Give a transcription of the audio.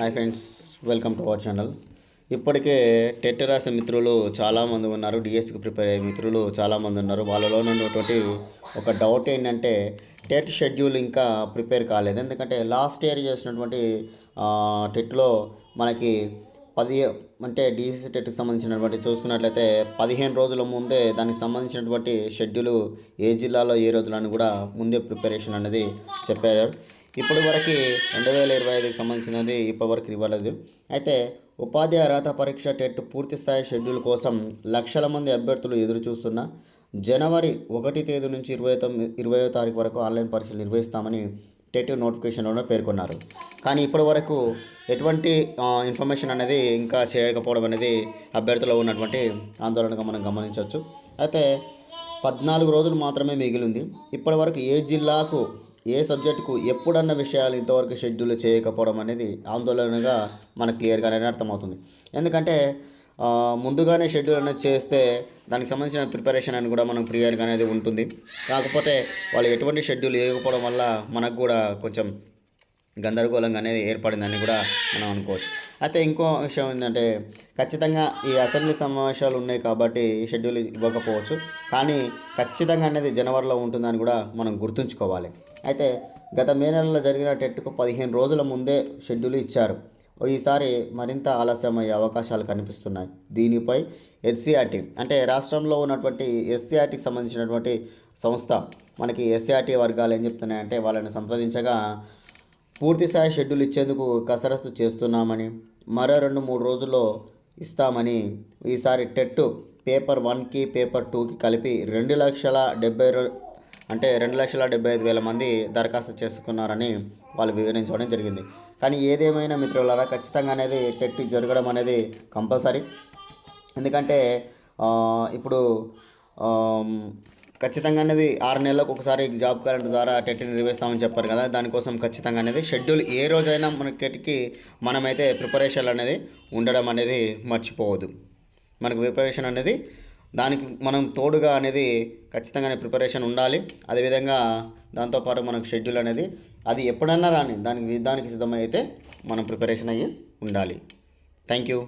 Hi friends welcome to our channel ఇప్పటికే TET రాసిన మిత్రులు చాలామంది ఉన్నారు డిఎస్కి ప్రిపేర్ అయ్యే మిత్రులు చాలామంది ఉన్నారు. వాళ్ళలో ఉన్నటువంటి ఒక డౌట్ ఏంటంటే టెట్ షెడ్యూల్ ఇంకా ప్రిపేర్ కాలేదు. ఎందుకంటే లాస్ట్ ఇయర్ చేసినటువంటి టెట్లో మనకి పది అంటే డిఎస్సి టెట్కి సంబంధించినటువంటి చూసుకున్నట్లయితే పదిహేను రోజుల ముందే దానికి సంబంధించినటువంటి షెడ్యూల్ ఏ జిల్లాలో ఏ రోజులని కూడా ముందే ప్రిపరేషన్ అనేది చెప్పారు. ఇప్పటి వరకు రెండు వేల ఇరవై ఐదుకి సంబంధించినది ఇప్పటివరకు ఇవ్వలేదు. అయితే ఉపాధ్యాయ అర్హత పరీక్ష టెట్ పూర్తి స్థాయి షెడ్యూల్ కోసం లక్షల మంది అభ్యర్థులు ఎదురుచూస్తున్న జనవరి ఒకటి తేదీ నుంచి ఇరవై తొమ్మిది ఇరవై తారీఖు వరకు ఆన్లైన్ పరీక్షలు నిర్వహిస్తామని టెట్ నోటిఫికేషన్లోనే పేర్కొన్నారు. కానీ ఇప్పటి వరకు ఎటువంటి ఇన్ఫర్మేషన్ అనేది ఇంకా చేయకపోవడం అనేది అభ్యర్థులు ఉన్నటువంటి ఆందోళనగా మనం గమనించవచ్చు. అయితే పద్నాలుగు రోజులు మాత్రమే మిగిలింది. ఇప్పటివరకు ఏ జిల్లాకు ఏ సబ్జెక్టుకు ఎప్పుడన్న విషయాలు ఇంతవరకు షెడ్యూల్ చేయకపోవడం అనేది ఆందోళనగా మనకు క్లియర్గానే అర్థమవుతుంది. ఎందుకంటే ముందుగానే షెడ్యూల్ అనేది చేస్తే దానికి సంబంధించిన ప్రిపరేషన్ అని కూడా మనం ప్రియర్గా అనేది ఉంటుంది. కాకపోతే వాళ్ళు ఎటువంటి షెడ్యూల్ వేయకపోవడం వల్ల మనకు కూడా కొంచెం గందరగోళంగా అనేది ఏర్పడిందని కూడా మనం అనుకోవచ్చు. అయితే ఇంకో విషయం ఏంటంటే ఖచ్చితంగా ఈ అసెంబ్లీ సమావేశాలు ఉన్నాయి కాబట్టి షెడ్యూల్ ఇవ్వకపోవచ్చు. కానీ ఖచ్చితంగా అనేది జనవరిలో ఉంటుందని కూడా మనం గుర్తుంచుకోవాలి. అయితే గత మే నెలలో జరిగిన టెట్కు పదిహేను రోజుల ముందే షెడ్యూల్ ఇచ్చారు. ఈసారి మరింత ఆలస్యం అయ్యే అవకాశాలు కనిపిస్తున్నాయి. దీనిపై ఎస్సీఆర్టీ అంటే రాష్ట్రంలో ఉన్నటువంటి ఎస్సీఆర్టీకి సంబంధించినటువంటి సంస్థ మనకి ఎస్సీఆర్టీ వర్గాలు ఏం చెప్తున్నాయంటే వాళ్ళని సంప్రదించగా పూర్తి స్థాయి షెడ్యూల్ ఇచ్చేందుకు కసరత్తు చేస్తున్నామని మరో రెండు మూడు రోజుల్లో ఇస్తామని ఈసారి టెట్ పేపర్ వన్కి పేపర్ టూకి కలిపి రెండు లక్షల డెబ్బై అంటే రెండు లక్షల డెబ్బై ఐదు వేల మంది దరఖాస్తు చేసుకున్నారని వాళ్ళు వివరించడం జరిగింది. కానీ ఏదేమైనా మిత్రులారా ఖచ్చితంగా అనేది టెట్ జరగడం అనేది కంపల్సరీ. ఎందుకంటే ఇప్పుడు ఖచ్చితంగా అనేది ఆరు నెలలకు ఒకసారి జాబ్ కరెంట్ ద్వారా టెట్ని నిర్వహిస్తామని చెప్పారు కదా దానికోసం ఖచ్చితంగా అనేది షెడ్యూల్ ఏ రోజైనా మనకి మనమైతే ప్రిపరేషన్ అనేది ఉండడం అనేది మర్చిపోవద్దు. మనకు ప్రిపరేషన్ అనేది దానికి మనం తోడుగా అనేది ఖచ్చితంగానే ప్రిపరేషన్ ఉండాలి. అదేవిధంగా దాంతోపాటు మనకు షెడ్యూల్ అనేది అది ఎప్పుడన్నా రాని దానికి దానికి సిద్ధమైతే మనం ప్రిపరేషన్ అయ్యి ఉండాలి. Thank you.